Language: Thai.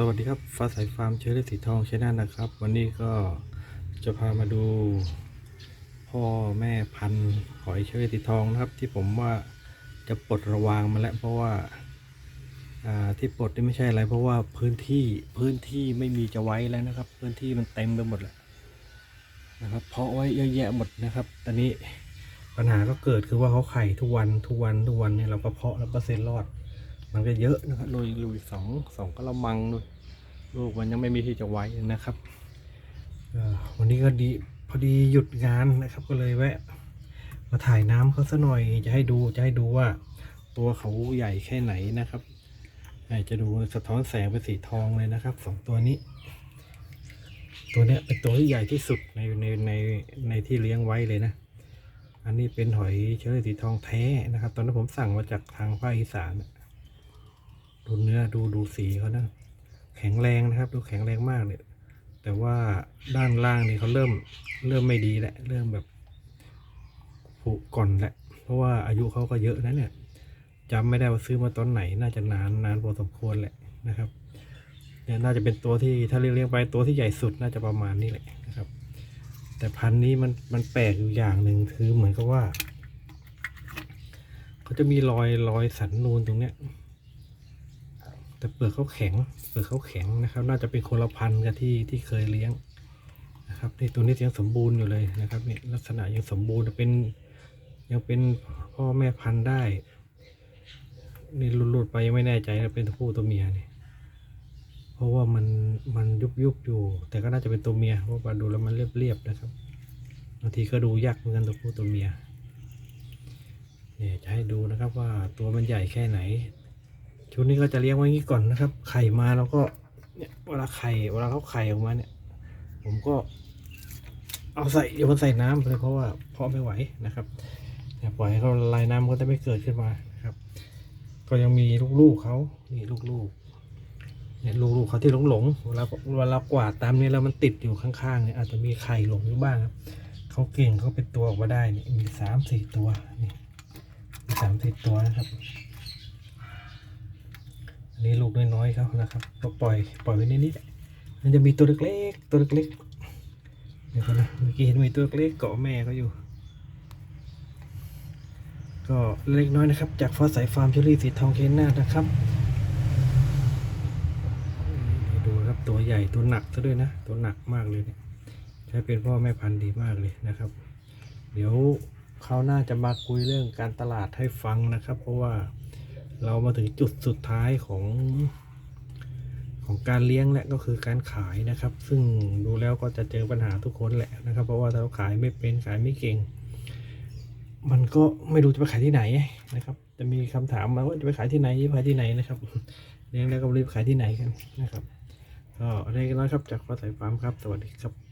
สวัสดีครับฟ้าใสฟาร์มเชอรี่สีทองช่นั่นนะครับ วันนี้ก็จะพามาดู พ่อแม่พันธุ์หอยเชอรี่สีทองนะครับ ที่ผมว่าจะปลดระวางมาแล้วเพราะว่าที่ปลดนี่ไม่ใช่อะไร เพราะว่าพื้นที่พื้นที่ไม่มีจะไว้แล้วนะครับ พื้นที่มันเต็มไปหมดแล้วนะครับ เพาะไว้เยอะแยะหมดนะครับ ตอนนี้ปัญหาก็เกิดคือว่าเขาไข่ทุกวันทุกวันทุกวันเนี่ยเราก็เพาะแล้วเปอร์เซ็นรอด มันก็เยอะนะครับลุยลุยสองสองกระมังด้วยลูกมันยังไม่มีที่จะไว้นะครับวันนี้ก็ดีพอดีหยุดงานนะครับ ก็เลยแวะ มาถ่ายน้ำเขาซะหน่อยจะให้ดูจะให้ดูว่า ตัวเขาใหญ่แค่ไหนนะครับจะดูสะท้อนแสงเป็นสีทองเลยนะครับสองตัวนี้ ตัวเนี้ยเป็นตัวที่ใหญ่ที่สุดในในในในที่เลี้ยงไว้เลยนะ อันนี้เป็นหอยเชอรี่สีทองแท้นะครับ ตอนนั้นผมสั่งมาจากทางภาคอีสานนะ ดูเนื้อดูดูสีเขานะ แข็งแรงนะครับ ดูแข็งแรงมากเลยแต่ว่าด้านล่างนี่เขาเริ่มเริ่มไม่ดีแหละ เริ่มแบบผุก่อนแหละ เพราะว่าอายุเขาก็เยอะนะเนี่ยจำไม่ได้ว่าซื้อมาตอนไหน น่าจะนานนานพอสมควรแหละนะครับเนี่ยน่าจะเป็นตัวที่ถ้าเลี้ยงไปตัวที่ใหญ่สุดน่าจะประมาณนี้แหละนะครับ แต่พันธุ์นี้มันมันแปลกอยู่อย่างหนึ่งคือเหมือนกับว่าเขาจะมีรอยรอยสันนูนตรงเนี้ย แต่เปลือกเขาแข็ง เปลือกเขาแข็งนะครับ น่าจะเป็นคนละพันธุ์กับที่ที่เคยเลี้ยงนะครับนี่ตัวนี้ยังสมบูรณ์อยู่เลยนะครับนี่ลักษณะยังสมบูรณ์เป็นยังเป็นพ่อแม่พันธุ์ได้นี่หลุดๆไปยังไม่แน่ใจว่าเป็นตัวผู้ตัวเมียนี่เพราะว่ามันมันยุบยุบอยู่ แต่ก็น่าจะเป็นตัวเมียเพราะว่าดูแล้วมันเรียบๆนะครับบางทีก็ดูยากเหมือนกันตัวผู้ตัวเมียเนี่ยจะให้ดูนะครับว่าตัวมันใหญ่แค่ไหน ชุดนี้ก็จะเลี้ยงไว้งี้ก่อนนะครับ ไข่มาแล้วก็เนี่ยเวลาไข่เวลาเขาไข่ออกมาเนี่ย ผมก็ เอาใส่โยนใส่น้ำเลยเพราะว่าเพาะไม่ไหวนะครับเนี่ยปล่อยให้เขาละลายน้ำก็จะไม่เกิดขึ้นมานะครับ ก็ยังมีลูกๆเขานี่ลูกๆเนี่ยลูกๆเขาที่หลงๆเวลาเวลากวาดตามนี้แล้วมันติดอยู่ข้างๆเนี่ยอาจจะมีไข่หลงอยู่บ้างครับเขาเก่งเขาเป็นตัวออกมาได้นี่มีสามสี่ตัวนี่มีสามสี่ตัวนะครับ อันนี้ลูกน้อยๆเขานะครับก็ปล่อยปล่อยไว้นนี้แหละมันจะมีตัวเล็กๆตัวเล็กๆเดี๋ยวนะเมื่อกี้เห็นมีตัวเล็กเกาะแม่เขาอยู่ ก็เล็กน้อยนะครับ จากฟ้าสายฟาร์มเชอรี่สีทองเคนนาดนะครับดูครับตัวใหญ่ตัวหนักซะด้วยนะ ตัวหนักมากเลยเนี่ยใช้เป็นพ่อแม่พันธุ์ดีมากเลยนะครับ เดี๋ยวเขาวหน่าจะมาคุยเรื่องการตลาดให้ฟังนะครับ เพราะว่า เรามาถึงจุดสุดท้ายของของการเลี้ยงและก็คือการขายนะครับ ซึ่งดูแล้วก็จะเจอปัญหาทุกคนแหละนะครับ เพราะว่าถ้าเราขายไม่เป็นขายไม่เก่ง มันก็ไม่รู้จะไปขายที่ไหนนะครับ จะมีคำถามมาว่าจะไปขายที่ไหนจะไปขายที่ไหนนะครับเลี้ยงแล้วก็รีบขายที่ไหนกันนะครับก็อะไรกันน้อยครับจากฟ้าสายฟาร์มครับ สวัสดีครับ